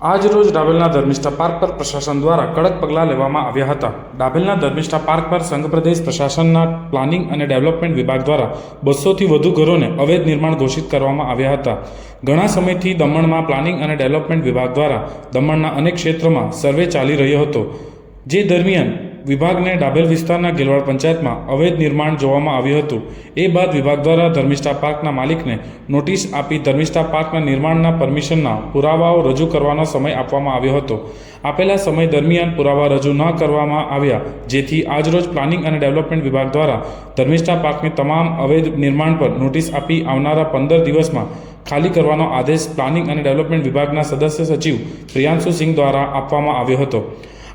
આજ રોજ ડાબેલના ધર્મિષ્ઠા પાર્ક પર પ્રશાસન દ્વારા કડક પગલાં લેવામાં આવ્યા હતા. ડાબેલના ધર્મિષ્ઠા પાર્ક પર સંઘ પ્રદેશ પ્રશાસનના પ્લાનિંગ અને ડેવલપમેન્ટ વિભાગ દ્વારા બસોથી વધુ ઘરોને અવૈધ નિર્માણ ઘોષિત કરવામાં આવ્યા હતા. ઘણા સમયથી દમણમાં પ્લાનિંગ અને ડેવલપમેન્ટ વિભાગ દ્વારા દમણના અનેક ક્ષેત્રોમાં સર્વે ચાલી રહ્યો હતો, જે દરમિયાન વિભાગને ડાબેલ વિસ્તારના ગેલવાડ પંચાયતમાં અવૈધ નિર્માણ જોવામાં આવ્યું હતું. એ બાદ વિભાગ દ્વારા ધર્મિષ્ઠા પાર્કના માલિકને નોટિસ આપી ધર્મિષ્ઠા પાર્કના નિર્માણના પરમિશનના પુરાવાઓ રજૂ કરવાનો સમય આપવામાં આવ્યો હતો. આપેલા સમય દરમિયાન પુરાવા રજૂ ન કરવામાં આવ્યા, જેથી આજરોજ પ્લાનિંગ અને ડેવલપમેન્ટ વિભાગ દ્વારા ધર્મિષ્ઠા પાર્કની તમામ અવૈધ નિર્માણ પર નોટિસ આપી આવનારા પંદર દિવસમાં ખાલી કરવાનો આદેશ પ્લાનિંગ અને ડેવલપમેન્ટ વિભાગના સદસ્ય સચિવ પ્રિયાંશુ સિંહ દ્વારા આપવામાં આવ્યો હતો.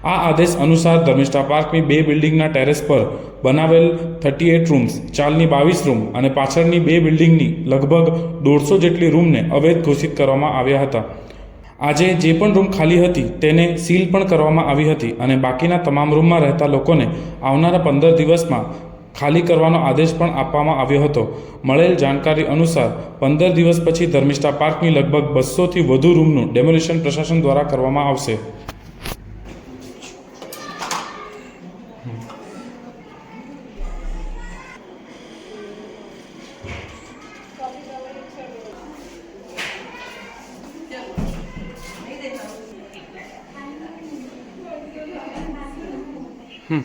આ આદેશ અનુસાર ધર્મિષ્ઠા પાર્કની બે બિલ્ડિંગના ટેરેસ પર બનાવેલ થર્ટી એટ રૂમ્સ, ચાલની બાવીસ રૂમ અને પાછળની બે બિલ્ડિંગની લગભગ દોઢસો જેટલી રૂમને અવૈધ ઘોષિત કરવામાં આવ્યા હતા. આજે જે પણ રૂમ ખાલી હતી તેને સીલ પણ કરવામાં આવી હતી અને બાકીના તમામ રૂમમાં રહેતા લોકોને આવનારા પંદર દિવસમાં ખાલી કરવાનો આદેશ પણ આપવામાં આવ્યો હતો. મળેલ જાણકારી અનુસાર પંદર દિવસ પછી ધર્મિષ્ઠા પાર્કની લગભગ બસોથી વધુ રૂમનું ડેમોલિશન પ્રશાસન દ્વારા કરવામાં આવશે. 哼